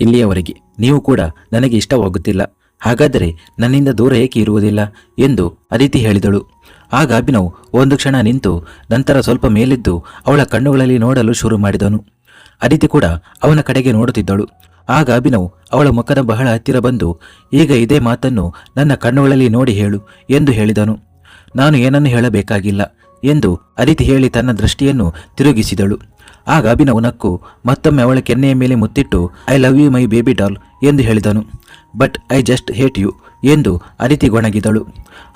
ಇಲ್ಲಿಯವರೆಗೆ ನೀವು ಕೂಡ ನನಗೆ ಇಷ್ಟವಾಗುತ್ತಿಲ್ಲ. ಹಾಗಾದರೆ ನನ್ನಿಂದ ದೂರ ಏಕೆ ಇರುವುದಿಲ್ಲ ಎಂದು ಅದಿತಿ ಹೇಳಿದಳು. ಆಗ ಅಭಿನವ್ ಒಂದು ಕ್ಷಣ ನಿಂತು ನಂತರ ಸ್ವಲ್ಪ ಮೇಲಿದ್ದು ಅವಳ ಕಣ್ಣುಗಳಲ್ಲಿ ನೋಡಲು ಶುರು ಮಾಡಿದನು. ಅದಿತಿ ಕೂಡ ಅವನ ಕಡೆಗೆ ನೋಡುತ್ತಿದ್ದಳು. ಆಗ ಅಭಿನವ್ ಅವಳ ಮುಖದ ಬಹಳ ಹತ್ತಿರ ಬಂದು, ಈಗ ಇದೇ ಮಾತನ್ನು ನನ್ನ ಕಣ್ಣುಗಳಲ್ಲಿ ನೋಡಿ ಹೇಳು ಎಂದು ಹೇಳಿದನು. ನಾನು ಏನನ್ನು ಹೇಳಬೇಕಾಗಿಲ್ಲ ಎಂದು ಅದಿತಿ ಹೇಳಿ ತನ್ನ ದೃಷ್ಟಿಯನ್ನು ತಿರುಗಿಸಿದಳು. ಆಗ ಅಭಿನವ್ ನಕ್ಕು ಮತ್ತೊಮ್ಮೆ ಅವಳ ಕೆನ್ನೆಯ ಮೇಲೆ ಮುತ್ತಿಟ್ಟು, I love you my baby doll ಎಂದು ಹೇಳಿದನು. But I just hate you ಎಂದು ಅದಿತಿ ಗೊಣಗಿದಳು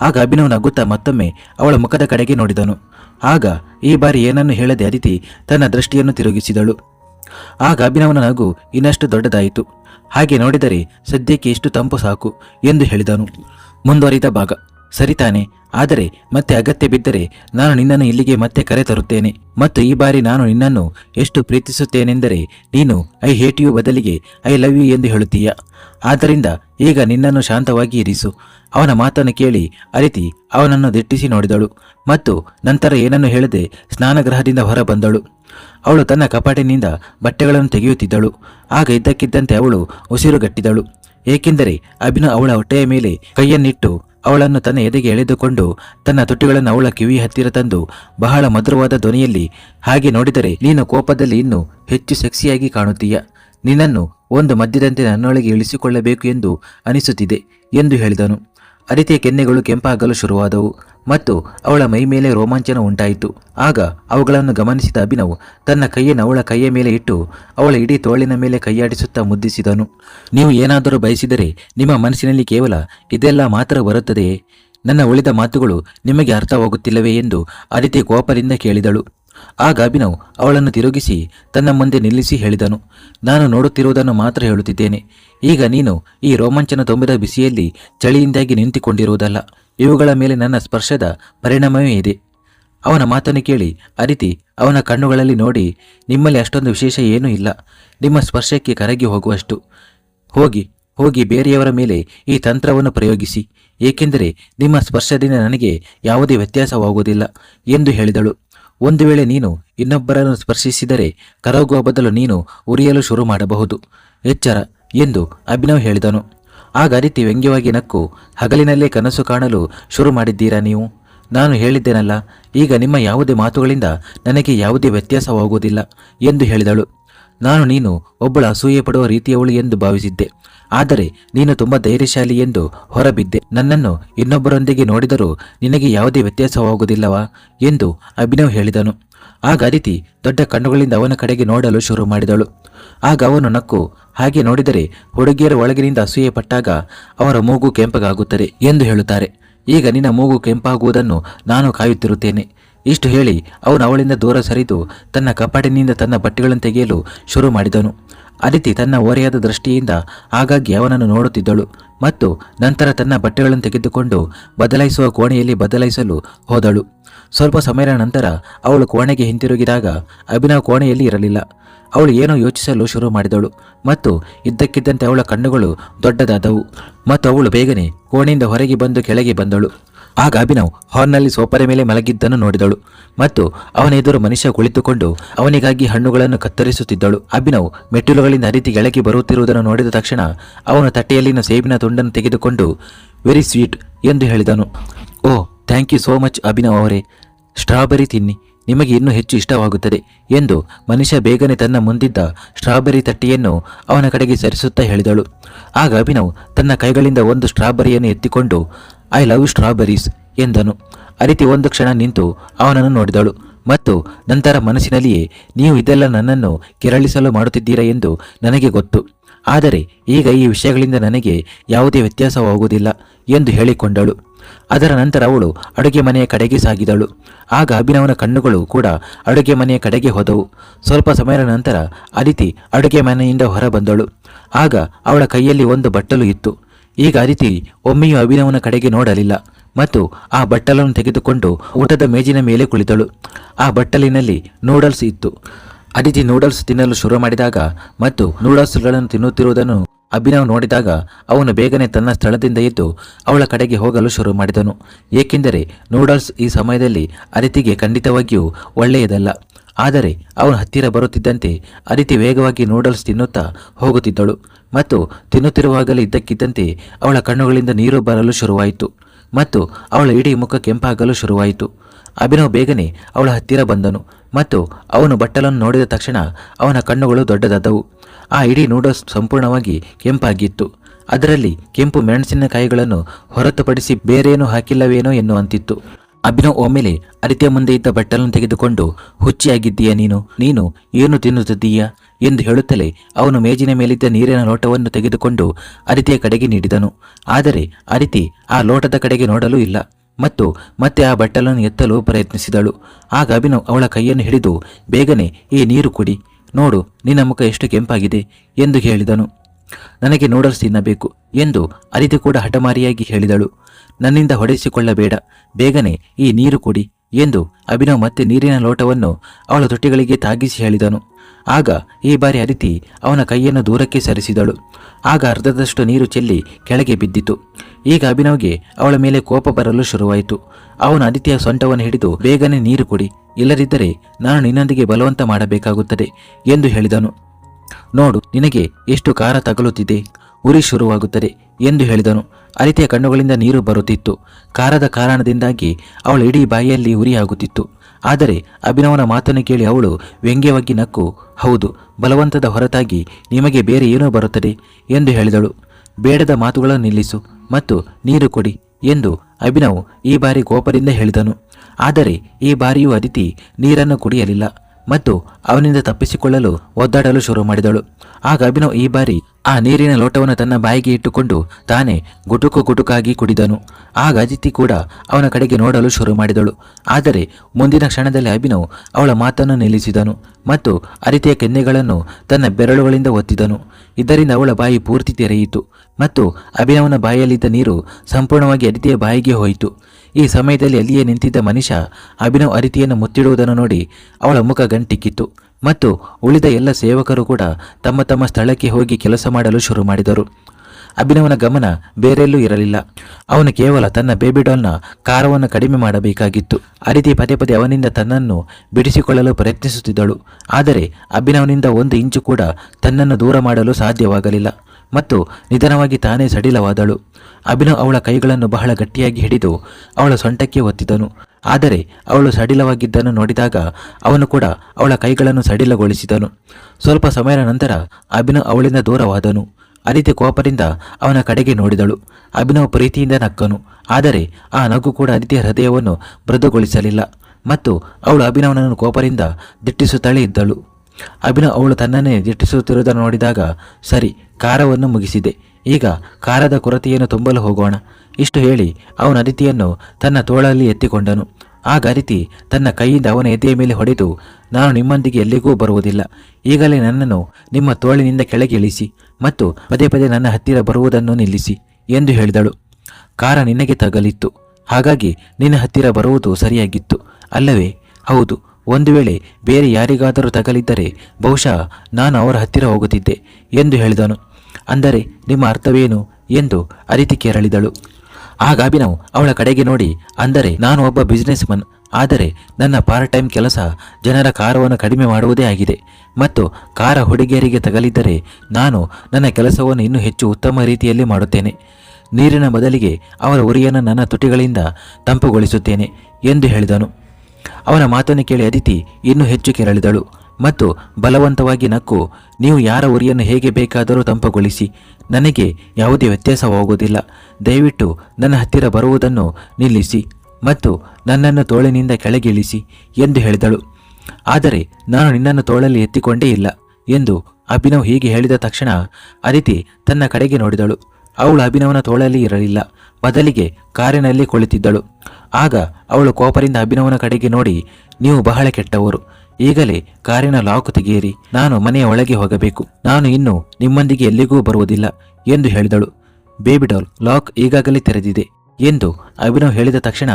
ಆಗ ಅಭಿನವ್ ನಗುತ್ತಾ ಮತ್ತೊಮ್ಮೆ ಅವಳ ಮುಖದ ಕಡೆಗೆ ನೋಡಿದನು. ಆಗ ಈ ಬಾರಿ ಏನನ್ನು ಹೇಳದೆ ಅದಿತಿ ತನ್ನ ದೃಷ್ಟಿಯನ್ನು ತಿರುಗಿಸಿದಳು. ಆಗ ಅಭಿನವನ ನಗು ಇನ್ನಷ್ಟು ದೊಡ್ಡದಾಯಿತು. ಹಾಗೆ ನೋಡಿದರೆ ಸದ್ಯಕ್ಕೆ ಇಷ್ಟು ತಂಪು ಸಾಕು ಎಂದು ಹೇಳಿದನು. ಮುಂದುವರಿದ ಭಾಗ. ಸರಿತಾನೆ ಆದರೆ ಮತ್ತೆ ಅಗತ್ಯ ಬಿದ್ದರೆ ನಾನು ನಿನ್ನನ್ನು ಇಲ್ಲಿಗೆ ಮತ್ತೆ ಕರೆ ತರುತ್ತೇನೆ. ಮತ್ತು ಈ ಬಾರಿ ನಾನು ನಿನ್ನನ್ನು ಎಷ್ಟು ಪ್ರೀತಿಸುತ್ತೇನೆಂದರೆ ನೀನು ಐ ಹೇಟ್ ಯು ಬದಲಿಗೆ ಐ ಲವ್ ಯು ಎಂದು ಹೇಳುತ್ತೀಯ. ಆದ್ದರಿಂದ ಈಗ ನಿನ್ನನ್ನು ಶಾಂತವಾಗಿ ಇರಿಸು. ಅವನ ಮಾತನ್ನು ಕೇಳಿ ಅರಿತಿ ಅವನನ್ನು ದಿಟ್ಟಿಸಿ ನೋಡಿದಳು ಮತ್ತು ನಂತರ ಏನನ್ನು ಹೇಳದೆ ಸ್ನಾನಗೃಹದಿಂದ ಹೊರಬಂದಳು. ಅವಳು ತನ್ನ ಕಪಾಟಿನಿಂದ ಬಟ್ಟೆಗಳನ್ನು ತೆಗೆಯುತ್ತಿದ್ದಳು. ಆಗ ಇದ್ದಕ್ಕಿದ್ದಂತೆ ಅವಳು ಉಸಿರುಗಟ್ಟಿದಳು. ಏಕೆಂದರೆ ಅಭಿನವ್ ಅವಳ ಹೊಟ್ಟೆಯ ಮೇಲೆ ಕೈಯನ್ನಿಟ್ಟು ಅವಳನ್ನು ತನ್ನ ಎದೆಗೆ ಎಳೆದುಕೊಂಡು ತನ್ನ ತುಟಿಗಳನ್ನು ಅವಳ ಕಿವಿ ಹತ್ತಿರ ತಂದು ಬಹಳ ಮಧುರವಾದ ಧ್ವನಿಯಲ್ಲಿ, ಹಾಗೆ ನೋಡಿದರೆ ನೀನು ಕೋಪದಲ್ಲಿ ಇನ್ನೂ ಹೆಚ್ಚು ಸೆಕ್ಸಿಯಾಗಿ ಕಾಣುತ್ತೀಯ. ನಿನ್ನನ್ನು ಒಂದು ಮದ್ಯದಂತೆ ನನ್ನೊಳಗೆ ಇಳಿಸಿಕೊಳ್ಳಬೇಕು ಎಂದು ಅನಿಸುತ್ತಿದೆ, ಎಂದು ಹೇಳಿದನು. ಅರಿತೆಯ ಕೆನ್ನೆಗಳು ಕೆಂಪಾಗಲು ಶುರುವಾದವು. ಮತ್ತು ಅವಳ ಮೈ ಮೇಲೆ ರೋಮಾಂಚನ ಉಂಟಾಯಿತು. ಆಗ ಅವುಗಳನ್ನು ಗಮನಿಸಿದ ಅಭಿನವ್ ತನ್ನ ಕೈಯನ್ನು ಅವಳ ಕೈಯ ಮೇಲೆ ಇಟ್ಟು ಅವಳ ಇಡೀ ತೋಳಿನ ಮೇಲೆ ಕೈಯಾಡಿಸುತ್ತಾ ಮುದ್ದಿಸಿದನು. ನೀವು ಏನಾದರೂ ಬಯಸಿದರೆ ನಿಮ್ಮ ಮನಸ್ಸಿನಲ್ಲಿ ಕೇವಲ ಇದೆಲ್ಲ ಮಾತ್ರ ಬರುತ್ತದೆಯೇ? ನನ್ನ ಉಳಿದ ಮಾತುಗಳು ನಿಮಗೆ ಅರ್ಥವಾಗುತ್ತಿಲ್ಲವೇ ಎಂದು ಅದಿತಿ ಕೋಪದಿಂದ ಕೇಳಿದಳು. ಆಗ ಅಭಿನವ್ ಅವಳನ್ನು ತಿರುಗಿಸಿ ತನ್ನ ಮುಂದೆ ನಿಲ್ಲಿಸಿ ಹೇಳಿದನು, ನಾನು ನೋಡುತ್ತಿರುವುದನ್ನು ಮಾತ್ರ ಹೇಳುತ್ತಿದ್ದೇನೆ. ಈಗ ನೀನು ಈ ರೋಮಾಂಚನ ತುಂಬಿದ ಬಿಸಿಯಲ್ಲಿ ಚಳಿಯಿಂದಾಗಿ ನಿಂತುಕೊಂಡಿರುವುದಲ್ಲ, ಇವುಗಳ ಮೇಲೆ ನನ್ನ ಸ್ಪರ್ಶದ ಪರಿಣಾಮವೇ ಇದೆ. ಅವನ ಮಾತನ್ನು ಕೇಳಿ ಅರಿತಿ ಅವನ ಕಣ್ಣುಗಳಲ್ಲಿ ನೋಡಿ, ನಿಮ್ಮಲ್ಲಿ ಅಷ್ಟೊಂದು ವಿಶೇಷ ಏನೂ ಇಲ್ಲ. ನಿಮ್ಮ ಸ್ಪರ್ಶಕ್ಕೆ ಕರಗಿ ಹೋಗುವಷ್ಟು. ಹೋಗಿ ಹೋಗಿ ಬೇರೆಯವರ ಮೇಲೆ ಈ ತಂತ್ರವನ್ನು ಪ್ರಯೋಗಿಸಿ. ಏಕೆಂದರೆ ನಿಮ್ಮ ಸ್ಪರ್ಶದಿಂದ ನನಗೆ ಯಾವುದೇ ವ್ಯತ್ಯಾಸವಾಗುವುದಿಲ್ಲ, ಎಂದು ಹೇಳಿದಳು. ಒಂದು ವೇಳೆ ನೀನು ಇನ್ನೊಬ್ಬರನ್ನು ಸ್ಪರ್ಶಿಸಿದರೆ ಕರಗುವ ಬದಲು ನೀನು ಉರಿಯಲು ಶುರು ಮಾಡಬಹುದು. ಎಚ್ಚರ ಎಂದು ಅಭಿನವ್ ಹೇಳಿದನು. ಆಗ ಅರಿತಿ ವ್ಯಂಗ್ಯವಾಗಿ ನಕ್ಕು, ಹಗಲಿನಲ್ಲೇ ಕನಸು ಕಾಣಲು ಶುರು ಮಾಡಿದ್ದೀರಾ ನೀವು? ನಾನು ಹೇಳಿದ್ದೇನಲ್ಲ, ಈಗ ನಿಮ್ಮ ಯಾವುದೇ ಮಾತುಗಳಿಂದ ನನಗೆ ಯಾವುದೇ ವ್ಯತ್ಯಾಸವಾಗುವುದಿಲ್ಲ ಎಂದು ಹೇಳಿದಳು. ನಾನು ನೀನು ಒಬ್ಬಳ ಅಸೂಯೆ ಪಡುವ ರೀತಿಯವಳು ಎಂದು ಭಾವಿಸಿದ್ದೆ. ಆದರೆ ನೀನು ತುಂಬ ಧೈರ್ಯಶಾಲಿ ಎಂದು ಹೊರಬಿದ್ದೆ. ನನ್ನನ್ನು ಇನ್ನೊಬ್ಬರೊಂದಿಗೆ ನೋಡಿದರೂ ನಿನಗೆ ಯಾವುದೇ ವ್ಯತ್ಯಾಸವಾಗುವುದಿಲ್ಲವಾ ಎಂದು ಅಭಿನವ್ ಹೇಳಿದನು. ಆಗ ಅದಿತಿ ದೊಡ್ಡ ಕಣ್ಣುಗಳಿಂದ ಅವನ ಕಡೆಗೆ ನೋಡಲು ಶುರು ಮಾಡಿದಳು. ಆಗ ಅವನು ನಕ್ಕು, ಹಾಗೆ ನೋಡಿದರೆ ಹುಡುಗಿಯರ ಒಳಗಿನಿಂದ ಅಸೂಯೆ ಪಟ್ಟಾಗ ಅವರ ಮೂಗು ಕೆಂಪಗಾಗುತ್ತದೆ ಎಂದು ಹೇಳುತ್ತಾರೆ. ಈಗ ನಿನ್ನ ಮೂಗು ಕೆಂಪಾಗುವುದನ್ನು ನಾನು ಕಾಯುತ್ತಿರುತ್ತೇನೆ. ಇಷ್ಟು ಹೇಳಿ ಅವನು ಅವಳಿಂದ ದೂರ ಸರಿದು ತನ್ನ ಕಪಾಟಿನಿಂದ ತನ್ನ ಬಟ್ಟೆಗಳನ್ನು ತೆಗೆಯಲು ಶುರು ಮಾಡಿದನು. ಅದಿತಿ ತನ್ನ ಓರೆಯಾದ ದೃಷ್ಟಿಯಿಂದ ಆಗಾಗ್ಗೆ ಅವನನ್ನು ನೋಡುತ್ತಿದ್ದಳು ಮತ್ತು ನಂತರ ತನ್ನ ಬಟ್ಟೆಗಳನ್ನು ತೆಗೆದುಕೊಂಡು ಬದಲಾಯಿಸುವ ಕೋಣೆಯಲ್ಲಿ ಬದಲಾಯಿಸಲು ಹೋದಳು. ಸ್ವಲ್ಪ ಸಮಯದ ನಂತರ ಅವಳು ಕೋಣೆಗೆ ಹಿಂತಿರುಗಿದಾಗ ಅಭಿನವ್ ಕೋಣೆಯಲ್ಲಿ ಇರಲಿಲ್ಲ. ಅವಳು ಏನೋ ಯೋಚಿಸಲು ಶುರು ಮಾಡಿದಳು ಮತ್ತು ಇದ್ದಕ್ಕಿದ್ದಂತೆ ಅವಳ ಕಣ್ಣುಗಳು ದೊಡ್ಡದಾದವು ಮತ್ತು ಅವಳು ಬೇಗನೆ ಕೋಣೆಯಿಂದ ಹೊರಗೆ ಬಂದು ಕೆಳಗೆ ಬಂದಳು. ಆಗ ಅಭಿನವ್ ಹಾಲ್ನಲ್ಲಿ ಸೋಪರ ಮೇಲೆ ಮಲಗಿದ್ದನ್ನು ನೋಡಿದಳು ಮತ್ತು ಅವನ ಎದುರು ಮನುಷ್ಯ ಕುಳಿತುಕೊಂಡು ಅವನಿಗಾಗಿ ಹಣ್ಣುಗಳನ್ನು ಕತ್ತರಿಸುತ್ತಿದ್ದಳು. ಅಭಿನವ್ ಮೆಟ್ಟಿಲುಗಳಿಂದ ಅರಿತಿ ಕೆಳಗೆ ಬರುತ್ತಿರುವುದನ್ನು ನೋಡಿದ ತಕ್ಷಣ ಅವನು ತಟ್ಟೆಯಲ್ಲಿನ ಸೇಬಿನ ತುಂಡನ್ನು ತೆಗೆದುಕೊಂಡು ವೆರಿ ಸ್ವೀಟ್ ಎಂದು ಹೇಳಿದನು. ಓ thank you so much Abhinav ಅವರೇ. ಸ್ಟ್ರಾಬೆರಿ ತಿನ್ನಿ. ನಿಮಗೆ ಇನ್ನೂ ಹೆಚ್ಚು ಇಷ್ಟವಾಗುತ್ತದೆ ಎಂದು ಮನುಷ್ಯ ಬೇಗನೆ ತನ್ನ ಮುಂದಿದ್ದ ಸ್ಟ್ರಾಬೆರಿ ತಟ್ಟೆಯನ್ನು ಅವನ ಕಡೆಗೆ ಸರಿಸುತ್ತಾ ಹೇಳಿದಳು. ಆಗ ಅಭಿನವ್ ತನ್ನ ಕೈಗಳಿಂದ ಒಂದು ಸ್ಟ್ರಾಬೆರಿಯನ್ನು ಎತ್ತಿಕೊಂಡು ಐ ಲವ್ ಸ್ಟ್ರಾಬೆರೀಸ್ ಎಂದನು. ಅರಿತಿ ಒಂದು ಕ್ಷಣ ನಿಂತು ಅವನನ್ನು ನೋಡಿದಳು. ಮತ್ತು ನಂತರ ಮನಸ್ಸಿನಲ್ಲಿಯೇ, ನೀವು ಇದೆಲ್ಲ ನನ್ನನ್ನು ಕೆರಳಿಸಲು ಮಾಡುತ್ತಿದ್ದೀರಾ ಎಂದು ನನಗೆ ಗೊತ್ತು. ಆದರೆ ಈಗ ಈ ವಿಷಯಗಳಿಂದ ನನಗೆ ಯಾವುದೇ ವ್ಯತ್ಯಾಸವಾಗುವುದಿಲ್ಲ ಎಂದು ಹೇಳಿಕೊಂಡಳು. ಅದರ ನಂತರ ಅವಳು ಅಡುಗೆ ಮನೆಯ ಕಡೆಗೆ ಸಾಗಿದಳು. ಆಗ ಅಭಿನವನ ಕಣ್ಣುಗಳು ಕೂಡ ಅಡುಗೆ ಮನೆಯ ಕಡೆಗೆ ಹೋದವು. ಸ್ವಲ್ಪ ಸಮಯದ ನಂತರ ಅದಿತಿ ಅಡುಗೆ ಮನೆಯಿಂದ ಹೊರಬಂದಳು. ಆಗ ಅವಳ ಕೈಯಲ್ಲಿ ಒಂದು ಬಟ್ಟಲು ಇತ್ತು. ಈಗ ಅದಿತಿ ಒಮ್ಮೆಯೂ ಅಭಿನವನ ಕಡೆಗೆ ನೋಡಲಿಲ್ಲ. ಮತ್ತು ಆ ಬಟ್ಟಲನ್ನು ತೆಗೆದುಕೊಂಡು ಊಟದ ಮೇಜಿನ ಮೇಲೆ ಕುಳಿತಳು. ಆ ಬಟ್ಟಲಿನಲ್ಲಿ ನೂಡಲ್ಸ್ ಇತ್ತು. ಅದಿತಿ ನೂಡಲ್ಸ್ ತಿನ್ನಲು ಶುರು ಮಾಡಿದಾಗ ಮತ್ತು ನೂಡಲ್ಸ್ಗಳನ್ನು ತಿನ್ನುತ್ತಿರುವುದನ್ನು ಅಭಿನವ್ ನೋಡಿದಾಗ ಅವನು ಬೇಗನೆ ತನ್ನ ಸ್ಥಳದಿಂದ ಎದ್ದು ಅವಳ ಕಡೆಗೆ ಹೋಗಲು ಶುರು ಮಾಡಿದನು. ಏಕೆಂದರೆ ನೂಡಲ್ಸ್ ಈ ಸಮಯದಲ್ಲಿ ಅದಿತಿಗೆ ಖಂಡಿತವಾಗಿಯೂ ಒಳ್ಳೆಯದಲ್ಲ. ಆದರೆ ಅವನು ಹತ್ತಿರ ಬರುತ್ತಿದ್ದಂತೆ ಅದಿತಿ ವೇಗವಾಗಿ ನೂಡಲ್ಸ್ ತಿನ್ನುತ್ತಾ ಹೋಗುತ್ತಿದ್ದಳು ಮತ್ತು ತಿನ್ನುತ್ತಿರುವಾಗಲೇ ಇದ್ದಕ್ಕಿದ್ದಂತೆ ಅವಳ ಕಣ್ಣುಗಳಿಂದ ನೀರು ಬರಲು ಶುರುವಾಯಿತು ಮತ್ತು ಅವಳ ಇಡೀ ಮುಖ ಕೆಂಪಾಗಲು ಶುರುವಾಯಿತು. ಅಭಿನವ್ ಬೇಗನೆ ಅವಳ ಹತ್ತಿರ ಬಂದನು ಮತ್ತು ಅವನು ಬಟ್ಟಲನ್ನು ನೋಡಿದ ತಕ್ಷಣ ಅವನ ಕಣ್ಣುಗಳು ದೊಡ್ಡದಾದವು. ಆ ಇಡೀ ನೂಡಲ್ಸ್ ಸಂಪೂರ್ಣವಾಗಿ ಕೆಂಪಾಗಿತ್ತು. ಅದರಲ್ಲಿ ಕೆಂಪು ಮೆಣಸಿನಕಾಯಿಗಳನ್ನು ಹೊರತುಪಡಿಸಿ ಬೇರೇನೂ ಹಾಕಿಲ್ಲವೇನೋ ಎನ್ನುವಂತಿತ್ತು. ಅಭಿನವ್ ಒಮ್ಮೆಲೆ ಅರಿತೆ ಮುಂದೆ ಇದ್ದ ಬಟ್ಟಲನ್ನು ತೆಗೆದುಕೊಂಡು, ಹುಚ್ಚಿಯಾಗಿದ್ದೀಯ ನೀನು? ನೀನು ಏನು ತಿನ್ನುತ್ತಿದ್ದೀಯ? ಎಂದು ಹೇಳುತ್ತಲೇ ಅವನು ಮೇಜಿನ ಮೇಲಿದ್ದ ನೀರಿನ ಲೋಟವನ್ನು ತೆಗೆದುಕೊಂಡು ಅರಿತೆಯ ಕಡೆಗೆ ನೀಡಿದನು. ಆದರೆ ಅರಿತಿ ಆ ಲೋಟದ ಕಡೆಗೆ ನೋಡಲೂ ಇಲ್ಲ ಮತ್ತು ಮತ್ತೆ ಆ ಬಟ್ಟಲನ್ನು ಎತ್ತಲು ಪ್ರಯತ್ನಿಸಿದಳು. ಆಗ ಅಭಿನವ್ ಅವಳ ಕೈಯನ್ನು ಹಿಡಿದು, ಬೇಗನೆ ಈ ನೀರು ಕುಡಿ, ನೋಡು ನಿನ್ನ ಮುಖ ಎಷ್ಟು ಕೆಂಪಾಗಿದೆ ಎಂದು ಹೇಳಿದನು. ನನಗೆ ನೂಡಲ್ಸ್ ತಿನ್ನಬೇಕು ಎಂದು ಅರಿತಿ ಕೂಡ ಹಠಮಾರಿಯಾಗಿ ಹೇಳಿದಳು. ನನ್ನಿಂದ ಹೊಡೆಸಿಕೊಳ್ಳಬೇಡ, ಬೇಗನೆ ಈ ನೀರು ಕೊಡಿ ಎಂದು ಅಭಿನವ್ ಮತ್ತೆ ನೀರಿನ ಲೋಟವನ್ನು ಅವಳ ತೊಟ್ಟಿಗಳಿಗೆ ತಾಗಿಸಿ ಹೇಳಿದನು. ಆಗ ಈ ಬಾರಿ ಅದಿತಿ ಅವನ ಕೈಯನ್ನು ದೂರಕ್ಕೆ ಸರಿಸಿದಳು. ಆಗ ಅರ್ಧದಷ್ಟು ನೀರು ಚೆಲ್ಲಿ ಕೆಳಗೆ ಬಿದ್ದಿತು. ಈಗ ಅಭಿನವ್ಗೆ ಅವಳ ಮೇಲೆ ಕೋಪ ಬರಲು ಶುರುವಾಯಿತು. ಅವನು ಅದಿತಿಯ ಸೊಂಟವನ್ನು ಹಿಡಿದು, ಬೇಗನೆ ನೀರು ಕೊಡಿ, ಇಲ್ಲದಿದ್ದರೆ ನಾನು ನಿನ್ನೊಂದಿಗೆ ಬಲವಂತ ಮಾಡಬೇಕಾಗುತ್ತದೆ ಎಂದು ಹೇಳಿದನು. ನೋಡು, ನಿನಗೆ ಎಷ್ಟು ಕಾರ ತಗಲುತ್ತಿದೆ? ಉರಿ ಶುರುವಾಗುತ್ತದೆ ಎಂದು ಹೇಳಿದನು. ಅರಿತೆಯ ಕಣ್ಣುಗಳಿಂದ ನೀರು ಬರುತ್ತಿತ್ತು. ಕಾರದ ಕಾರಣದಿಂದಾಗಿ ಅವಳ ಇಡೀ ಬಾಯಿಯಲ್ಲಿ ಉರಿಯಾಗುತ್ತಿತ್ತು. ಆದರೆ ಅಭಿನವನ ಮಾತನ್ನು ಕೇಳಿ ಅವಳು ವ್ಯಂಗ್ಯವಾಗಿ ನಕ್ಕು, ಹೌದು, ಬಲವಂತದ ಹೊರತಾಗಿ ನಿಮಗೆ ಬೇರೆ ಏನೋ ಬರುತ್ತದೆ? ಎಂದು ಹೇಳಿದಳು. ಬೇಡದ ಮಾತುಗಳನ್ನು ನಿಲ್ಲಿಸು ಮತ್ತು ನೀರು ಕೊಡಿ ಎಂದು ಅಭಿನವ್ ಈ ಬಾರಿ ಕೋಪದಿಂದ ಹೇಳಿದನು. ಆದರೆ ಈ ಬಾರಿಯೂ ಅದಿತಿ ನೀರನ್ನು ಕುಡಿಯಲಿಲ್ಲ. ಮತ್ತು ಅವನಿಂದ ತಪ್ಪಿಸಿಕೊಳ್ಳಲು ಒದ್ದಾಡಲು ಶುರು ಮಾಡಿದಳು. ಆಗ ಅಭಿನವ್ ಈ ಬಾರಿ ಆ ನೀರಿನ ಲೋಟವನ್ನು ತನ್ನ ಬಾಯಿಗೆ ಇಟ್ಟುಕೊಂಡು ತಾನೇ ಗುಟುಕು ಗುಟುಕಾಗಿ ಕುಡಿದನು. ಆಗ ಅದಿತಿ ಕೂಡ ಅವನ ಕಡೆಗೆ ನೋಡಲು ಶುರು ಮಾಡಿದಳು. ಆದರೆ ಮುಂದಿನ ಕ್ಷಣದಲ್ಲಿ ಅಭಿನವ್ ಅವಳ ಮಾತನ್ನು ನಿಲ್ಲಿಸಿದನು ಮತ್ತು ಅರಿತೆಯ ಕೆನ್ನೆಗಳನ್ನು ತನ್ನ ಬೆರಳುಗಳಿಂದ ಒತ್ತಿದನು. ಇದರಿಂದ ಅವಳ ಬಾಯಿ ಪೂರ್ತಿ ತೆರೆಯಿತು ಮತ್ತು ಅಭಿನವನ ಬಾಯಲ್ಲಿದ್ದ ನೀರು ಸಂಪೂರ್ಣವಾಗಿ ಅರಿತಿಯ ಬಾಯಿಗೆ ಹೋಯಿತು. ಈ ಸಮಯದಲ್ಲಿ ಅಲ್ಲಿಯೇ ನಿಂತಿದ್ದ ಮನುಷ್ಯ ಅಭಿನವ್ ಅರಿತಿಯನ್ನು ಮುತ್ತಿಡುವುದನ್ನು ನೋಡಿ ಅವಳ ಮುಖ ಗಂಟಿಕ್ಕಿತ್ತು. ಮತ್ತು ಉಳಿದ ಎಲ್ಲ ಸೇವಕರು ಕೂಡ ತಮ್ಮ ತಮ್ಮ ಸ್ಥಳಕ್ಕೆ ಹೋಗಿ ಕೆಲಸ ಮಾಡಲು ಶುರು ಮಾಡಿದರು. ಅಭಿನವನ ಗಮನ ಬೇರೆಲ್ಲೂ ಇರಲಿಲ್ಲ. ಅವನು ಕೇವಲ ತನ್ನ ಬೇಬಿ ಡಾಲ್ನ ಕಾರವನ್ನು ಕಡಿಮೆ ಮಾಡಬೇಕಾಗಿತ್ತು. ಅರಿತಿ ಪದೇ ಪದೇ ಅವನಿಂದ ತನ್ನನ್ನು ಬಿಡಿಸಿಕೊಳ್ಳಲು ಪ್ರಯತ್ನಿಸುತ್ತಿದ್ದಳು. ಆದರೆ ಅಭಿನವನಿಂದ ಒಂದು ಇಂಚು ಕೂಡ ತನ್ನನ್ನು ದೂರ ಮಾಡಲು ಸಾಧ್ಯವಾಗಲಿಲ್ಲ. ಮತ್ತು ನಿಧಾನವಾಗಿ ತಾನೇ ಸಡಿಲವಾದಳು. ಅಭಿನವ್ ಅವಳ ಕೈಗಳನ್ನು ಬಹಳ ಗಟ್ಟಿಯಾಗಿ ಹಿಡಿದು ಅವಳ ಸೊಂಟಕ್ಕೆ ಒತ್ತಿದನು. ಆದರೆ ಅವಳು ಸಡಿಲವಾಗಿದ್ದನ್ನು ನೋಡಿದಾಗ ಅವನು ಕೂಡ ಅವಳ ಕೈಗಳನ್ನು ಸಡಿಲಗೊಳಿಸಿದನು. ಸ್ವಲ್ಪ ಸಮಯದ ನಂತರ ಅಭಿನವ್ ಅವಳಿಂದ ದೂರವಾದನು. ಅರಿತಿ ಕೋಪದಿಂದ ಅವನ ಕಡೆಗೆ ನೋಡಿದಳು. ಅಭಿನವ್ ಪ್ರೀತಿಯಿಂದ ನಕ್ಕನು. ಆದರೆ ಆ ನಗು ಕೂಡ ಅದಿತಿಯ ಹೃದಯವನ್ನು ಮೃದುಗೊಳಿಸಲಿಲ್ಲ ಮತ್ತು ಅವಳು ಅಭಿನವನನ್ನು ಕೋಪದಿಂದ ದಿಟ್ಟಿಸುತ್ತಲೇ ಇದ್ದಳು. ಅಭಿನವ್ ಅವಳು ತನ್ನನ್ನೇ ದಿಟ್ಟಿಸುತ್ತಿರುವುದನ್ನು ನೋಡಿದಾಗ ಸರಿ, ಕಾರವನ್ನು ಮುಗಿಸಿದೆ. ಈಗ ಕಾರದ ಕೊರತೆಯನ್ನು ತುಂಬಲು ಹೋಗೋಣ. ಇಷ್ಟು ಹೇಳಿ ಅವನ ಅದಿತಿಯನ್ನು ತನ್ನ ತೋಳಲ್ಲಿ ಎತ್ತಿಕೊಂಡನು. ಆಗ ಅದಿತಿ ತನ್ನ ಕೈಯಿಂದ ಅವನ ಎದೆಯ ಮೇಲೆ ಹೊಡೆದು, ನಾನು ನಿಮ್ಮೊಂದಿಗೆ ಎಲ್ಲಿಗೂ ಬರುವುದಿಲ್ಲ. ಈಗಲೇ ನನ್ನನ್ನು ನಿಮ್ಮ ತೋಳಿನಿಂದ ಕೆಳಗೆ ಇಳಿಸಿ ಮತ್ತು ಪದೇ ಪದೇ ನನ್ನ ಹತ್ತಿರ ಬರುವುದನ್ನು ನಿಲ್ಲಿಸಿ ಎಂದು ಹೇಳಿದಳು. ಕಾರ ನಿನಗೆ ತಗಲಿತ್ತು. ಹಾಗಾಗಿ ನಿನ್ನ ಹತ್ತಿರ ಬರುವುದು ಸರಿಯಾಗಿತ್ತು. ಅಲ್ಲವೇ? ಹೌದು. ಒಂದು ವೇಳೆ ಬೇರೆ ಯಾರಿಗಾದರೂ ತಗಲಿದ್ದರೆ ಬಹುಶಃ ನಾನು ಅವರ ಹತ್ತಿರ ಹೋಗುತ್ತಿದ್ದೆ ಎಂದು ಹೇಳಿದನು. ಅಂದರೆ ನಿಮ್ಮ ಅರ್ಥವೇನು ಎಂದು ಅರಿತಿ ಕೇರಳಿದಳು. ಆಗ ಅಭಿನವ್ ಅವಳ ಕಡೆಗೆ ನೋಡಿ, ಅಂದರೆ ನಾನು ಒಬ್ಬ ಬಿಸ್ನೆಸ್ ಮನ್ ಆದರೆ ನನ್ನ ಪಾರ್ಟ್ ಟೈಮ್ ಕೆಲಸ ಜನರ ಕಾರವನ್ನು ಕಡಿಮೆ ಮಾಡುವುದೇ ಆಗಿದೆ. ಮತ್ತು ಕಾರ ಹುಡುಗಿಯರಿಗೆ ತಗಲಿದ್ದರೆ ನಾನು ನನ್ನ ಕೆಲಸವನ್ನು ಇನ್ನೂ ಹೆಚ್ಚು ಉತ್ತಮ ರೀತಿಯಲ್ಲಿ ಮಾಡುತ್ತೇನೆ. ನೀರಿನ ಬದಲಿಗೆ ಅವರ ಉರಿಯನ್ನು ನನ್ನ ತುಟಿಗಳಿಂದ ತಂಪುಗೊಳಿಸುತ್ತೇನೆ ಎಂದು ಹೇಳಿದನು. ಅವನ ಮಾತನ್ನು ಕೇಳಿ ಅದಿತಿ ಇನ್ನೂ ಹೆಚ್ಚು ಕೆರಳಿದಳು. ಮತ್ತು ಬಲವಂತವಾಗಿ ನಕ್ಕು, ನೀವು ಯಾರ ಉರಿಯನ್ನು ಹೇಗೆ ಬೇಕಾದರೂ ತಂಪುಗೊಳಿಸಿ, ನನಗೆ ಯಾವುದೇ ವ್ಯತ್ಯಾಸವಾಗುವುದಿಲ್ಲ. ದಯವಿಟ್ಟು ನನ್ನ ಹತ್ತಿರ ಬರುವುದನ್ನು ನಿಲ್ಲಿಸಿ ಮತ್ತು ನನ್ನನ್ನು ತೋಳಿನಿಂದ ಕೆಳಗಿಳಿಸಿ ಎಂದು ಹೇಳಿದಳು. ಆದರೆ ನಾನು ನಿನ್ನನ್ನು ತೋಳಲ್ಲಿ ಎತ್ತಿಕೊಂಡೇ ಇಲ್ಲ ಎಂದು ಅಭಿನವ್ ಹೀಗೆ ಹೇಳಿದ ತಕ್ಷಣ ಅದಿತಿ ತನ್ನ ಕಡೆಗೆ ನೋಡಿದಳು. ಅವಳು ಅಭಿನವನ ತೋಳಲ್ಲಿ ಇರಲಿಲ್ಲ, ಬದಲಿಗೆ ಕಾರಿನಲ್ಲಿ ಕುಳಿತಿದ್ದಳು. ಆಗ ಅವಳು ಕೋಪರಿಂದ ಅಭಿನವನ ಕಡೆಗೆ ನೋಡಿ, ನೀವು ಬಹಳ ಕೆಟ್ಟವರು. ಈಗಲೇ ಕಾರಿನ ಲಾಕ್ ತೆಗೆಯಿರಿ. ನಾನು ಮನೆಯ ಒಳಗೆ ಹೋಗಬೇಕು. ನಾನು ಇನ್ನು ನಿಮ್ಮೊಂದಿಗೆ ಎಲ್ಲಿಗೂ ಬರುವುದಿಲ್ಲ ಎಂದು ಹೇಳಿದಳು. ಬೇಬಿ ಡಾಲ್ ಲಾಕ್ ಈಗಾಗಲೇ ತೆರೆದಿದೆ ಎಂದು ಅಭಿನವ್ ಹೇಳಿದ ತಕ್ಷಣ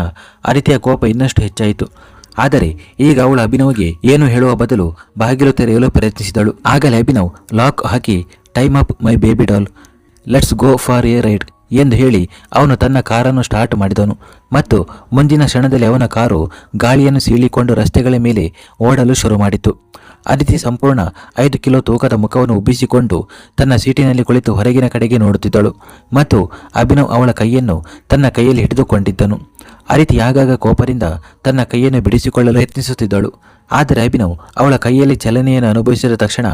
ಅರಿತಿಯ ಕೋಪ ಇನ್ನಷ್ಟು ಹೆಚ್ಚಾಯಿತು. ಆದರೆ ಈಗ ಅವಳು ಅಭಿನವ್ಗೆ ಏನು ಹೇಳುವ ಬದಲು ಬಾಗಿಲು ತೆರೆಯಲು ಪ್ರಯತ್ನಿಸಿದಳು. ಆಗಲೇ Abhinav lock hockey, time up my baby doll let's go for a ride. ಎಂದು ಹೇಳಿ ಅವನು ತನ್ನ ಕಾರನ್ನು ಸ್ಟಾರ್ಟ್ ಮಾಡಿದನು. ಮತ್ತು ಮುಂದಿನ ಕ್ಷಣದಲ್ಲಿ ಅವನ ಕಾರು ಗಾಳಿಯನ್ನು ಸೀಳಿಕೊಂಡು ರಸ್ತೆಗಳ ಮೇಲೆ ಓಡಲು ಶುರು ಮಾಡಿತು. ಅದಿತಿ ಸಂಪೂರ್ಣ ಐದು ಕಿಲೋ ತೂಕದ ಮುಖವನ್ನು ಉಬ್ಬಿಸಿಕೊಂಡು ತನ್ನ ಸೀಟಿನಲ್ಲಿ ಕುಳಿತು ಹೊರಗಿನ ಕಡೆಗೆ ನೋಡುತ್ತಿದ್ದಳು. ಮತ್ತು ಅಭಿನವ್ ಅವಳ ಕೈಯನ್ನು ತನ್ನ ಕೈಯಲ್ಲಿ ಹಿಡಿದುಕೊಂಡಿದ್ದನು. ಅದಿತಿ ಆಗಾಗ ಕೋಪದಿಂದ ತನ್ನ ಕೈಯನ್ನು ಬಿಡಿಸಿಕೊಳ್ಳಲು ಯತ್ನಿಸುತ್ತಿದ್ದಳು. ಆದರೆ ಅಭಿನವ್ ಅವಳ ಕೈಯಲ್ಲಿ ಚಲನೆಯನ್ನು ಅನುಭವಿಸಿದ ತಕ್ಷಣ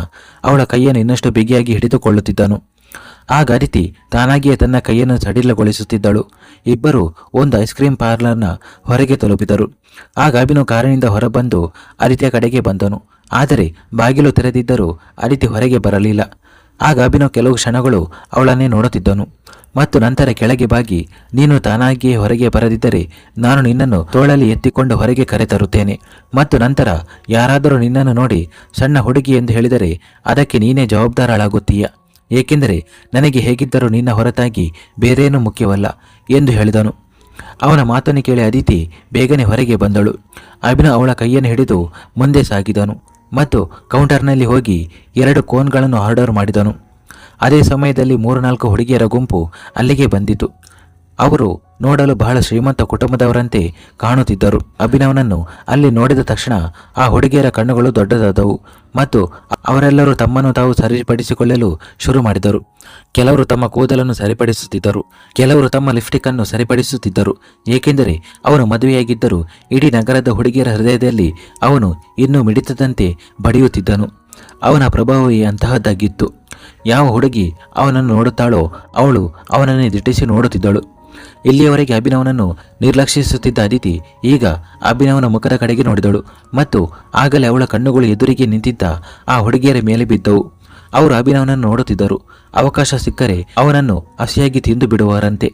ಅವಳ ಕೈಯನ್ನು ಇನ್ನಷ್ಟು ಬಿಗಿಯಾಗಿ ಹಿಡಿದುಕೊಳ್ಳುತ್ತಿದ್ದನು. ಆಗ ಅದಿತಿ ತಾನಾಗಿಯೇ ತನ್ನ ಕೈಯನ್ನು ಸಡಿಲಗೊಳಿಸುತ್ತಿದ್ದಳು. ಇಬ್ಬರು ಒಂದು ಐಸ್ ಕ್ರೀಮ್ ಪಾರ್ಲರ್ನ ಹೊರಗೆ ತಲುಪಿದರು. ಆಗ ಅಭಿನವ್ ಕಾರಿನಿಂದ ಹೊರಬಂದು ಅದಿತಿಯ ಕಡೆಗೆ ಬಂದನು. ಆದರೆ ಬಾಗಿಲು ತೆರೆದಿದ್ದರೂ ಅದಿತಿ ಹೊರಗೆ ಬರಲಿಲ್ಲ. ಆಗ ಅಭಿನವ್ ಕೆಲವು ಕ್ಷಣಗಳು ಅವಳನ್ನೇ ನೋಡುತ್ತಿದ್ದನು. ಮತ್ತು ನಂತರ ಕೆಳಗೆ ಬಾಗಿ, ನೀನು ತಾನಾಗಿಯೇ ಹೊರಗೆ ಬರದಿದ್ದರೆ ನಾನು ನಿನ್ನನ್ನು ತೋಳಲ್ಲಿ ಎತ್ತಿಕೊಂಡು ಹೊರಗೆ ಕರೆತರುತ್ತೇನೆ ಮತ್ತು ನಂತರ ಯಾರಾದರೂ ನಿನ್ನನ್ನು ನೋಡಿ ಸಣ್ಣ ಹುಡುಗಿ ಎಂದು ಹೇಳಿದರೆ ಅದಕ್ಕೆ ನೀನೇ ಜವಾಬ್ದಾರಳಾಗುತ್ತೀಯ. ಏಕೆಂದರೆ ನನಗೆ ಹೇಗಿದ್ದರೂ ನಿನ್ನ ಹೊರತಾಗಿ ಬೇರೇನೂ ಮುಖ್ಯವಲ್ಲ ಎಂದು ಹೇಳಿದನು. ಅವನ ಮಾತನ್ನು ಕೇಳಿ ಅದಿತಿ ಬೇಗನೆ ಹೊರಗೆ ಬಂದಳು. ಅಭಿನ ಅವಳ ಕೈಯನ್ನು ಹಿಡಿದು ಮುಂದೆ ಸಾಗಿದನು ಮತ್ತು ಕೌಂಟರ್ನಲ್ಲಿ ಹೋಗಿ ಎರಡು ಕೋನ್ಗಳನ್ನು ಆರ್ಡರ್ ಮಾಡಿದನು. ಅದೇ ಸಮಯದಲ್ಲಿ ಮೂರು ನಾಲ್ಕು ಹುಡುಗಿಯರ ಗುಂಪು ಅಲ್ಲಿಗೆ ಬಂದಿತು. ಅವರು ನೋಡಲು ಬಹಳ ಶ್ರೀಮಂತ ಕುಟುಂಬದವರಂತೆ ಕಾಣುತ್ತಿದ್ದರು. ಅಭಿನವನನ್ನು ಅಲ್ಲಿ ನೋಡಿದ ತಕ್ಷಣ ಆ ಹುಡುಗಿಯರ ಕಣ್ಣುಗಳು ದೊಡ್ಡದಾದವು ಮತ್ತು ಅವರೆಲ್ಲರೂ ತಮ್ಮನ್ನು ತಾವು ಸರಿಪಡಿಸಿಕೊಳ್ಳಲು ಶುರು ಮಾಡಿದರು. ಕೆಲವರು ತಮ್ಮ ಕೂದಲನ್ನು ಸರಿಪಡಿಸುತ್ತಿದ್ದರು, ಕೆಲವರು ತಮ್ಮ ಲಿಫ್ಟಿಕ್ ಅನ್ನು ಸರಿಪಡಿಸುತ್ತಿದ್ದರು. ಏಕೆಂದರೆ ಅವನು ಮದುವೆಯಾಗಿದ್ದರೂ ಇಡೀ ನಗರದ ಹುಡುಗಿಯರ ಹೃದಯದಲ್ಲಿ ಅವನು ಇನ್ನೂ ಮಿಡಿತದಂತೆ ಬಡಿಯುತ್ತಿದ್ದನು. ಅವನ ಪ್ರಭಾವವೇ ಅಂತಹದ್ದಾಗಿತ್ತು. ಯಾವ ಹುಡುಗಿ ಅವನನ್ನು ನೋಡುತ್ತಾಳೋ ಅವಳು ಅವನನ್ನೇ ದಿಟ್ಟಿಸಿ ನೋಡುತ್ತಿದ್ದಳು. ಇಲ್ಲಿಯವರೆಗೆ ಅಭಿನವನನ್ನು ನಿರ್ಲಕ್ಷಿಸುತ್ತಿದ್ದ ಅದಿತಿ ಈಗ ಅಭಿನವನ ಮುಖದ ಕಡೆಗೆ ನೋಡಿದಳು ಮತ್ತು ಆಗಲೇ ಅವಳ ಕಣ್ಣುಗಳು ಎದುರಿಗೆ ನಿಂತಿದ್ದ ಆ ಹುಡುಗಿಯರ ಮೇಲೆ ಬಿದ್ದವು. ಅವರು ಅಭಿನವನನ್ನು ನೋಡುತ್ತಿದ್ದರು. ಅವಕಾಶ ಸಿಕ್ಕರೆ ಅವನನ್ನು ಹಸಿಯಾಗಿ ತಿಂದು ಬಿಡುವರಂತೆ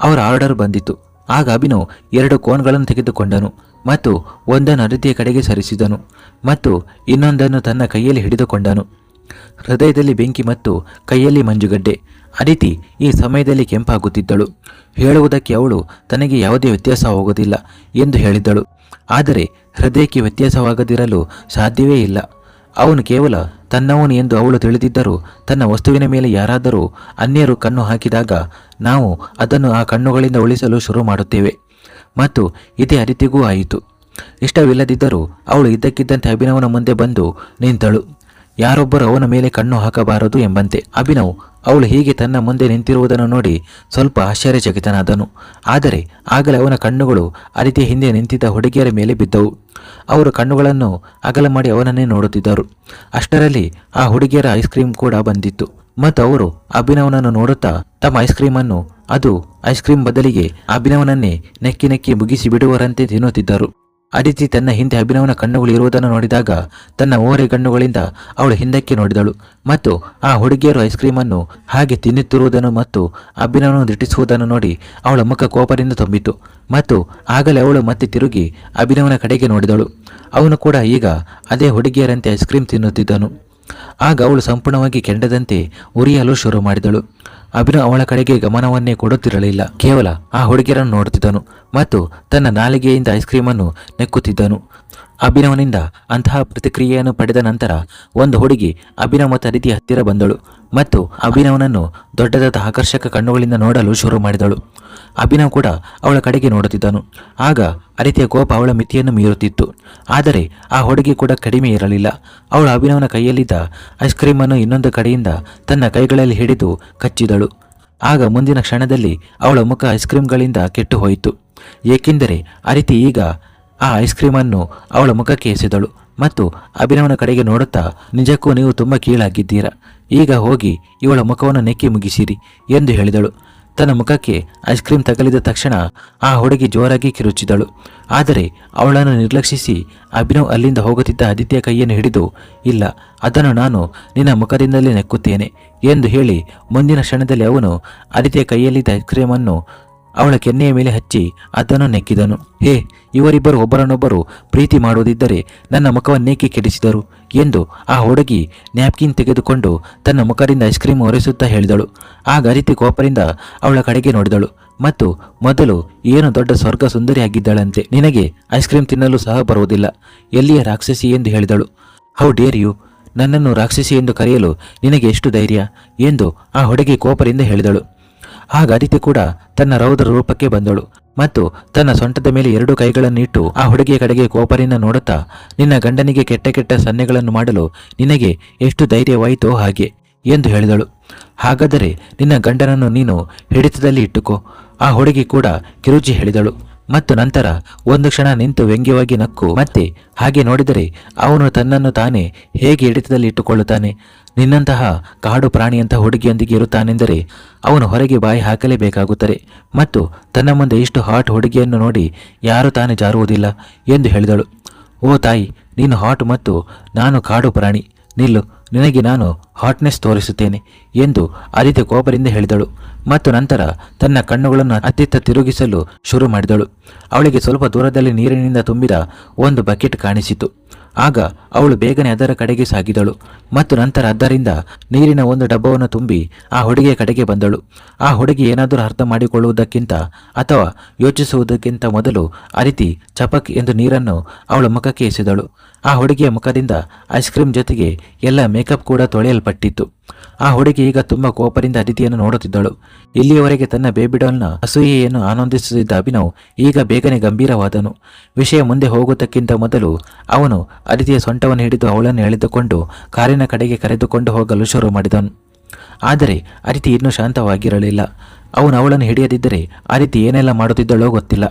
ಅವರ ಆರ್ಡರ್ ಬಂದಿತು ಆಗ ಅಭಿನವ್ ಎರಡು ಕೋನ್ಗಳನ್ನು ತೆಗೆದುಕೊಂಡನು ಮತ್ತು ಒಂದನ್ನು ಅದಿತಿಯ ಕಡೆಗೆ ಸರಿಸಿದನು ಮತ್ತು ಇನ್ನೊಂದನ್ನು ತನ್ನ ಕೈಯಲ್ಲಿ ಹಿಡಿದುಕೊಂಡನು. ಹೃದಯದಲ್ಲಿ ಬೆಂಕಿ ಮತ್ತು ಕೈಯಲ್ಲಿ ಮಂಜುಗಡ್ಡೆ. ಅದಿತಿ ಈ ಸಮಯದಲ್ಲಿ ಕೆಂಪಾಗುತ್ತಿದ್ದಳು. ಹೇಳುವುದಕ್ಕೆ ಅವಳು, ತನಗೆ ಯಾವುದೇ ವ್ಯತ್ಯಾಸವಾಗುವುದಿಲ್ಲ ಎಂದು ಹೇಳಿದ್ದಳು ಆದರೆ ಹೃದಯಕ್ಕೆ ವ್ಯತ್ಯಾಸವಾಗದಿರಲು ಸಾಧ್ಯವೇ ಇಲ್ಲ. ಅವನು ಕೇವಲ ತನ್ನವನು ಎಂದು ಅವಳು ತಿಳಿದಿದ್ದರೂ, ತನ್ನ ವಸ್ತುವಿನ ಮೇಲೆ ಯಾರಾದರೂ ಅನ್ಯರು ಕಣ್ಣು ಹಾಕಿದಾಗ ನಾವು ಅದನ್ನು ಆ ಕಣ್ಣುಗಳಿಂದ ಉಳಿಸಲು ಶುರು ಮಾಡುತ್ತೇವೆ. ಮತ್ತು ಇದೇ ಅದಿತಿಗೂ ಆಯಿತು. ಇಷ್ಟವಿಲ್ಲದಿದ್ದರೂ ಅವಳು ಇದ್ದಕ್ಕಿದ್ದಂತೆ ಅಭಿನವನ ಮುಂದೆ ಬಂದು ನಿಂತಳು. ಯಾರೊಬ್ಬರು ಅವನ ಮೇಲೆ ಕಣ್ಣು ಹಾಕಬಾರದು ಎಂಬಂತೆ. ಅಭಿನವ್ ಅವಳು ಹೀಗೆ ತನ್ನ ಮುಂದೆ ನಿಂತಿರುವುದನ್ನು ನೋಡಿ ಸ್ವಲ್ಪ ಆಶ್ಚರ್ಯಚಕಿತನಾದನು. ಆದರೆ ಆಗಲೇ ಅವನ ಕಣ್ಣುಗಳು ಅದಿತಿ ಹಿಂದೆ ನಿಂತಿದ್ದ ಹುಡುಗಿಯರ ಮೇಲೆ ಬಿದ್ದವು. ಅವರು ಕಣ್ಣುಗಳನ್ನು ಅಗಲ ಮಾಡಿ ಅವನನ್ನೇ ನೋಡುತ್ತಿದ್ದರು. ಅಷ್ಟರಲ್ಲಿ ಆ ಹುಡುಗಿಯರ ಐಸ್ ಕ್ರೀಮ್ ಕೂಡ ಬಂದಿತ್ತು. ಮತ್ತು ಅವರು ಅಭಿನವನನ್ನು ನೋಡುತ್ತಾ ತಮ್ಮ ಐಸ್ ಕ್ರೀಮನ್ನು ಅದು ಐಸ್ ಕ್ರೀಮ್ ಬದಲಿಗೆ ಅಭಿನವನನ್ನೇ ನೆಕ್ಕಿ ನೆಕ್ಕಿ ಮುಗಿಸಿ ಬಿಡುವರಂತೆ ತಿನ್ನುತ್ತಿದ್ದರು. ಅದಿತಿ ತನ್ನ ಹಿಂದೆ ಅಭಿನವನ ಕಣ್ಣುಗಳು ಇರುವುದನ್ನು ನೋಡಿದಾಗ ತನ್ನ ಓರೆ ಕಣ್ಣುಗಳಿಂದ ಅವಳು ಹಿಂದಕ್ಕೆ ನೋಡಿದಳು. ಮತ್ತು ಆ ಹುಡುಗಿಯರು ಐಸ್ ಕ್ರೀಮನ್ನು ಹಾಗೆ ತಿನ್ನುತ್ತಿರುವುದನ್ನು ಮತ್ತು ಅಭಿನವನನ್ನು ದಿಟ್ಟಿಸುವುದನ್ನು ನೋಡಿ ಅವಳ ಮುಖ ಕೋಪದಿಂದ ತುಂಬಿತು ಮತ್ತು ಆಗಲೇ ಅವಳು ಮತ್ತೆ ತಿರುಗಿ ಅಭಿನವನ ಕಡೆಗೆ ನೋಡಿದಳು. ಅವನು ಕೂಡ ಈಗ ಅದೇ ಹುಡುಗಿಯರಂತೆ ಐಸ್ ಕ್ರೀಮ್ ತಿನ್ನುತ್ತಿದ್ದನು. ಆಗ ಅವಳು ಸಂಪೂರ್ಣವಾಗಿ ಕೆಂಡದಂತೆ ಉರಿಯಲು ಶುರು ಮಾಡಿದಳು. ಅಭಿನವ್ ಅವಳ ಕಡೆಗೆ ಗಮನವನ್ನೇ ಕೊಡುತ್ತಿರಲಿಲ್ಲ. ಕೇವಲ ಆ ಹುಡುಗಿಯರನ್ನು ನೋಡುತ್ತಿದ್ದನು ಮತ್ತು ತನ್ನ ನಾಲಿಗೆಯಿಂದ ಐಸ್ ಕ್ರೀಮನ್ನು ನೆಕ್ಕುತ್ತಿದ್ದನು. ಅಭಿನವನಿಂದ ಅಂತಹ ಪ್ರತಿಕ್ರಿಯೆಯನ್ನು ಪಡೆದ ನಂತರ ಒಂದು ಹುಡುಗಿ ಅಭಿನವ ಮತ್ತು ಅದಿತಿ ಹತ್ತಿರ ಬಂದಳು ಮತ್ತು ಅಭಿನವನನ್ನು ದೊಡ್ಡದಾದ ಆಕರ್ಷಕ ಕಣ್ಣುಗಳಿಂದ ನೋಡಲು ಶುರು ಮಾಡಿದಳು. ಅಭಿನವ್ ಕೂಡ ಅವಳ ಕಡೆಗೆ ನೋಡುತ್ತಿದ್ದನು. ಆಗ ಅರಿತಿಯ ಕೋಪ ಅವಳ ಮಿತಿಯನ್ನು ಮೀರುತ್ತಿತ್ತು. ಆದರೆ ಆ ಹುಡುಗಿ ಕೂಡ ಕಡಿಮೆ ಇರಲಿಲ್ಲ. ಅವಳು ಅಭಿನವನ ಕೈಯಲ್ಲಿದ್ದ ಐಸ್ ಕ್ರೀಮನ್ನು ಇನ್ನೊಂದು ಕಡೆಯಿಂದ ತನ್ನ ಕೈಗಳಲ್ಲಿ ಹಿಡಿದು ಕಚ್ಚಿದಳು. ಆಗ ಮುಂದಿನ ಕ್ಷಣದಲ್ಲಿ ಅವಳ ಮುಖ ಐಸ್ ಕ್ರೀಮ್ಗಳಿಂದ ಕೆಟ್ಟು ಹೋಯಿತು. ಏಕೆಂದರೆ ಅರಿತಿ ಈಗ ಆ ಐಸ್ ಕ್ರೀಮನ್ನು ಅವಳ ಮುಖಕ್ಕೆ ಎಸೆದಳು ಮತ್ತು ಅಭಿನವನ ಕಡೆಗೆ ನೋಡುತ್ತಾ, ನಿಜಕ್ಕೂ ನೀವು ತುಂಬ ಕೀಳಾಗಿದ್ದೀರಾ. ಈಗ ಹೋಗಿ ಇವಳ ಮುಖವನ್ನು ನೆಕ್ಕಿ ಮುಗಿಸಿರಿ ಎಂದು ಹೇಳಿದಳು. ತನ್ನ ಮುಖಕ್ಕೆ ಐಸ್ ಕ್ರೀಮ್ ತಗಲಿದ ತಕ್ಷಣ ಆ ಹುಡುಗಿ ಜೋರಾಗಿ ಕಿರುಚಿದಳು. ಆದರೆ ಅವಳನ್ನು ನಿರ್ಲಕ್ಷಿಸಿ ಅಭಿನವ್ ಅಲ್ಲಿಂದ ಹೋಗುತ್ತಿದ್ದ ಆದಿತ್ಯ ಕೈಯನ್ನು ಹಿಡಿದು, ಇಲ್ಲ, ಅದನ್ನು ನಾನು ನಿನ್ನ ಮುಖದಿಂದಲೇ ನೆಕ್ಕುತ್ತೇನೆ ಎಂದು ಹೇಳಿ ಮುಂದಿನ ಕ್ಷಣದಲ್ಲಿ ಅವನು ಆದಿತ್ಯ ಕೈಯಲ್ಲಿದ್ದ ಐಸ್ ಕ್ರೀಮನ್ನು ಅವಳ ಕೆನ್ನೆಯ ಮೇಲೆ ಹಚ್ಚಿ ಅದನ್ನು ನೆಕ್ಕಿದನು. ಹೇ, ಇವರಿಬ್ಬರು ಒಬ್ಬರನ್ನೊಬ್ಬರು ಪ್ರೀತಿ ಮಾಡುವುದಿದ್ದರೆ ನನ್ನ ಮುಖವನ್ನೇಕೆ ಕೆಡಿಸಿದರು? ಎಂದು ಆ ಹುಡುಗಿ ನ್ಯಾಪ್ಕಿನ್ ತೆಗೆದುಕೊಂಡು ತನ್ನ ಮುಖದಿಂದ ಐಸ್ ಕ್ರೀಮ್ ಒರೆಸುತ್ತಾ ಹೇಳಿದಳು. ಆಗ ಅರಿತಿ ಕೋಪರಿಂದ ಅವಳ ಕಡೆಗೆ ನೋಡಿದಳು ಮತ್ತು ಮೊದಲು ಏನು ದೊಡ್ಡ ಸ್ವರ್ಗ ಸುಂದರಿಯಾಗಿದ್ದಾಳಂತೆ, ನಿನಗೆ ಐಸ್ ಕ್ರೀಮ್ ತಿನ್ನಲು ಸಹ ಬರುವುದಿಲ್ಲ, ಎಲ್ಲಿಯ ರಾಕ್ಷಸಿ ಎಂದು ಹೇಳಿದಳು. ಹೌ ಡೇರ್ ಯು, ನನ್ನನ್ನು ರಾಕ್ಷಸಿ ಎಂದು ಕರೆಯಲು ನಿನಗೆ ಎಷ್ಟು ಧೈರ್ಯ ಎಂದು ಆ ಹುಡುಗಿ ಕೋಪರಿಂದ ಹೇಳಿದಳು. ಆಗ ಅದಿತಿ ಕೂಡ ತನ್ನ ರೌದ್ರ ರೂಪಕ್ಕೆ ಬಂದಳು ಮತ್ತು ತನ್ನ ಸೊಂಟದ ಮೇಲೆ ಎರಡು ಕೈಗಳನ್ನು ಇಟ್ಟು ಆ ಹುಡುಗಿಯ ಕಡೆಗೆ ಕೋಪರಿಂದ ನೋಡುತ್ತಾ, ನಿನ್ನ ಗಂಡನಿಗೆ ಕೆಟ್ಟ ಕೆಟ್ಟ ಸನ್ನೆಗಳನ್ನು ಮಾಡಲು ನಿನಗೆ ಎಷ್ಟು ಧೈರ್ಯವಾಯಿತೋ ಹಾಗೆ ಎಂದು ಹೇಳಿದಳು. ಹಾಗಾದರೆ ನಿನ್ನ ಗಂಡನನ್ನು ನೀನು ಹಿಡಿತದಲ್ಲಿ ಇಟ್ಟುಕೋ. ಆ ಹುಡುಗಿ ಕೂಡ ಕಿರುಚಿ ಹೇಳಿದಳು. ಮತ್ತು ನಂತರ ಒಂದು ಕ್ಷಣ ನಿಂತು ವ್ಯಂಗ್ಯವಾಗಿ ನಕ್ಕು ಮತ್ತೆ ಹಾಗೆ ನೋಡಿದರೆ ಅವನು ತನ್ನನ್ನು ತಾನೇ ಹೇಗೆ ಹಿಡಿತದಲ್ಲಿ ಇಟ್ಟುಕೊಳ್ಳುತ್ತಾನೆ. ನಿನ್ನಂತಹ ಕಾಡು ಪ್ರಾಣಿಯಂತಹ ಹುಡುಗಿಯೊಂದಿಗೆ ಇರುತ್ತಾನೆಂದರೆ ಅವನು ಹೊರಗೆ ಬಾಯಿ ಹಾಕಲೇಬೇಕಾಗುತ್ತದೆ. ಮತ್ತು ತನ್ನ ಮುಂದೆ ಇಷ್ಟು ಹಾಟ್ ಹುಡುಗಿಯನ್ನು ನೋಡಿ ಯಾರು ತಾನೇ ಜಾರುವುದಿಲ್ಲ ಎಂದು ಹೇಳಿದಳು. ಓ ತಾಯಿ, ನೀನು ಹಾಟ್ ಮತ್ತು ನಾನು ಕಾಡು ಪ್ರಾಣಿ. ನಿಲ್ಲು, ನಿನಗೆ ನಾನು ಹಾಟ್ನೆಸ್ ತೋರಿಸುತ್ತೇನೆ ಎಂದು ಆದಿತ್ಯ ಕೋಪದಿಂದ ಹೇಳಿದಳು. ಮತ್ತು ನಂತರ ತನ್ನ ಕಣ್ಣುಗಳನ್ನು ಅತ್ತಿತ್ತ ತಿರುಗಿಸಲು ಶುರು ಮಾಡಿದಳು. ಅವಳಿಗೆ ಸ್ವಲ್ಪ ದೂರದಲ್ಲಿ ನೀರಿನಿಂದ ತುಂಬಿದ ಒಂದು ಬಕೆಟ್ ಕಾಣಿಸಿತು. ಆಗ ಅವಳು ಬೇಗನೆ ಅದರ ಕಡೆಗೆ ಸಾಗಿದಳು ಮತ್ತು ನಂತರ ಅದರಿಂದ ನೀರಿನ ಒಂದು ಡಬ್ಬವನ್ನು ತುಂಬಿ ಆ ಹುಡುಗಿಯ ಕಡೆಗೆ ಬಂದಳು. ಆ ಹುಡುಗಿ ಏನಾದರೂ ಅರ್ಥ ಮಾಡಿಕೊಳ್ಳುವುದಕ್ಕಿಂತ ಅಥವಾ ಯೋಚಿಸುವುದಕ್ಕಿಂತ ಮೊದಲು ಅರಿತಿ ಚಪಕ್ ಎಂದು ನೀರನ್ನು ಅವಳ ಮುಖಕ್ಕೆ ಎಸೆದಳು. ಆ ಹುಡುಗಿಯ ಮುಖದಿಂದ ಐಸ್ ಕ್ರೀಮ್ ಜೊತೆಗೆ ಎಲ್ಲ ಮೇಕಪ್ ಕೂಡ ತೊಳೆಯಲ್ಪಟ್ಟಿತ್ತು. ಆ ಹುಡುಗಿ ಈಗ ತುಂಬಾ ಕೋಪದಿಂದ ಅದಿತಿಯನ್ನು ನೋಡುತ್ತಿದ್ದಳು. ಇಲ್ಲಿಯವರೆಗೆ ತನ್ನ ಬೇಬಿ ಡಾಲ್ನ ಅಸೂಯೆಯನ್ನು ಆನಂದಿಸುತ್ತಿದ್ದ ಅಭಿನವ್ ಈಗ ಬೇಗನೆ ಗಂಭೀರವಾದನು. ವಿಷಯ ಮುಂದೆ ಹೋಗುವುದಕ್ಕಿಂತ ಮೊದಲು ಅವನು ಅದಿತಿಯ ಸೊಂಟವನ್ನು ಹಿಡಿದು ಅವಳನ್ನು ಎಳೆದುಕೊಂಡು ಕಾರಿನ ಕಡೆಗೆ ಕರೆದುಕೊಂಡು ಹೋಗಲು ಶುರು ಮಾಡಿದನು. ಆದರೆ ಅದಿತಿ ಇನ್ನೂ ಶಾಂತವಾಗಿರಲಿಲ್ಲ. ಅವನು ಅವಳನ್ನು ಹಿಡಿಯದಿದ್ದರೆ ಅದಿತಿ ಏನೆಲ್ಲ ಮಾಡುತ್ತಿದ್ದಳೋ ಗೊತ್ತಿಲ್ಲ.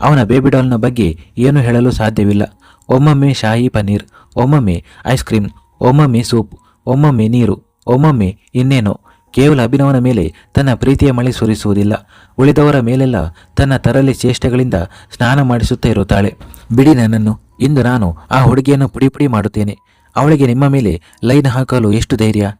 ಅವನ ಬೇಬಿ ಡಾಲ್ನ ಬಗ್ಗೆ ಏನೂ ಹೇಳಲು ಸಾಧ್ಯವಿಲ್ಲ. ಒಮ್ಮೊಮ್ಮೆ ಶಾಹಿ ಪನ್ನೀರ್, ಒಮ್ಮೊಮ್ಮೆ ಐಸ್ ಕ್ರೀಮ್, ಒಮ್ಮೊಮ್ಮೆ ಸೂಪ್, ಒಮ್ಮೊಮ್ಮೆ ನೀರು. ಒಮ್ಮೊಮ್ಮೆ ಇನ್ನೇನು, ಕೇವಲ ಅಭಿನವನ ಮೇಲೆ ತನ್ನ ಪ್ರೀತಿಯ ಮಳೆ ಸುರಿಸುವುದಿಲ್ಲ. ಉಳಿದವರ ಮೇಲೆಲ್ಲ ತನ್ನ ತರಲೆ ಚೇಷ್ಟೆಗಳಿಂದ ಸ್ನಾನ ಮಾಡಿಸುತ್ತಾ ಇರುತ್ತಾಳೆ. ಬಿಡಿ ನನ್ನನ್ನು, ಇಂದು ನಾನು ಆ ಹುಡುಗಿಯನ್ನು ಪುಡಿ ಪುಡಿ ಮಾಡುತ್ತೇನೆ. ಅವಳಿಗೆ ನಿಮ್ಮ ಮೇಲೆ ಲೈನ್ ಹಾಕಲು ಎಷ್ಟು ಧೈರ್ಯ?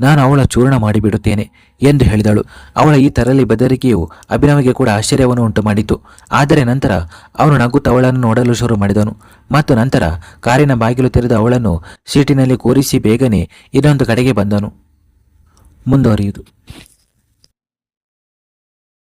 ನಾನು ಅವಳ ಚೂರ್ಣ ಮಾಡಿಬಿಡುತ್ತೇನೆ ಎಂದು ಹೇಳಿದಳು. ಅವಳ ಈ ತರಲಿ ಬೆದರಿಕೆಯು ಅಭಿನವಿಗೆ ಕೂಡ ಆಶ್ಚರ್ಯವನ್ನು ಉಂಟು ಮಾಡಿತು ಆದರೆ ನಂತರ ಅವನು ನಗುತ್ತ ಅವಳನ್ನು ನೋಡಲು ಶುರು ಮಾಡಿದನು. ಮತ್ತು ನಂತರ ಕಾರಿನ ಬಾಗಿಲು ತೆರೆದು ಅವಳನ್ನು ಸೀಟಿನಲ್ಲಿ ಕೂರಿಸಿ ಬೇಗನೆ ಇನ್ನೊಂದು ಕಡೆಗೆ ಬಂದನು. ಮುಂದುವರಿಯುವುದು.